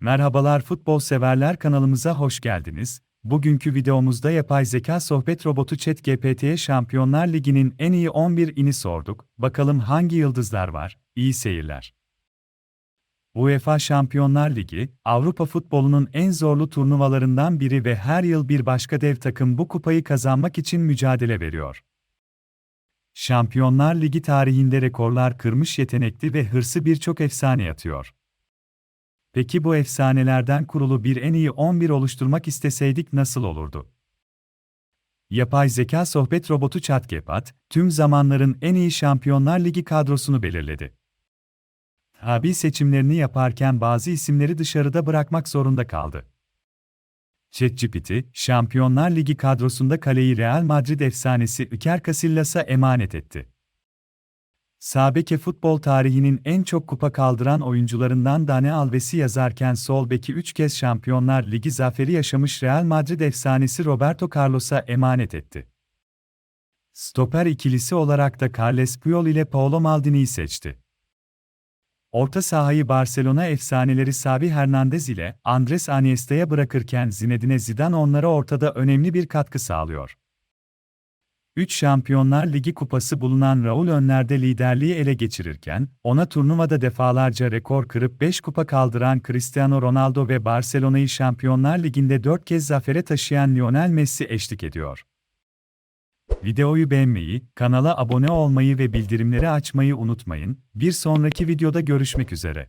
Merhabalar futbol severler kanalımıza hoş geldiniz. Bugünkü videomuzda yapay zeka sohbet robotu ChatGPT'ye Şampiyonlar Ligi'nin en iyi 11'ini sorduk. Bakalım hangi yıldızlar var? İyi seyirler. UEFA Şampiyonlar Ligi, Avrupa futbolunun en zorlu turnuvalarından biri ve her yıl bir başka dev takım bu kupayı kazanmak için mücadele veriyor. Şampiyonlar Ligi tarihinde rekorlar kırmış yetenekli ve hırsı birçok efsane yatıyor. Peki bu efsanelerden kurulu bir en iyi 11 oluşturmak isteseydik nasıl olurdu? Yapay zeka sohbet robotu ChatGPT, tüm zamanların en iyi Şampiyonlar Ligi kadrosunu belirledi. Tabi seçimlerini yaparken bazı isimleri dışarıda bırakmak zorunda kaldı. ChatGPT, Şampiyonlar Ligi kadrosunda kaleyi Real Madrid efsanesi Iker Casillas'a emanet etti. Sabeke futbol tarihinin en çok kupa kaldıran oyuncularından Dani Alves'i yazarken sol beki 3 kez Şampiyonlar Ligi zaferi yaşamış Real Madrid efsanesi Roberto Carlos'a emanet etti. Stoper ikilisi olarak da Carles Puyol ile Paolo Maldini'yi seçti. Orta sahayı Barcelona efsaneleri Xavi Hernandez ile Andres Iniesta'ya bırakırken Zinedine Zidane onlara ortada önemli bir katkı sağlıyor. 3 Şampiyonlar Ligi kupası bulunan Raul önlerde liderliği ele geçirirken, ona turnuvada defalarca rekor kırıp 5 kupa kaldıran Cristiano Ronaldo ve Barcelona'yı Şampiyonlar Ligi'nde 4 kez zafere taşıyan Lionel Messi eşlik ediyor. Videoyu beğenmeyi, kanala abone olmayı ve bildirimleri açmayı unutmayın. Bir sonraki videoda görüşmek üzere.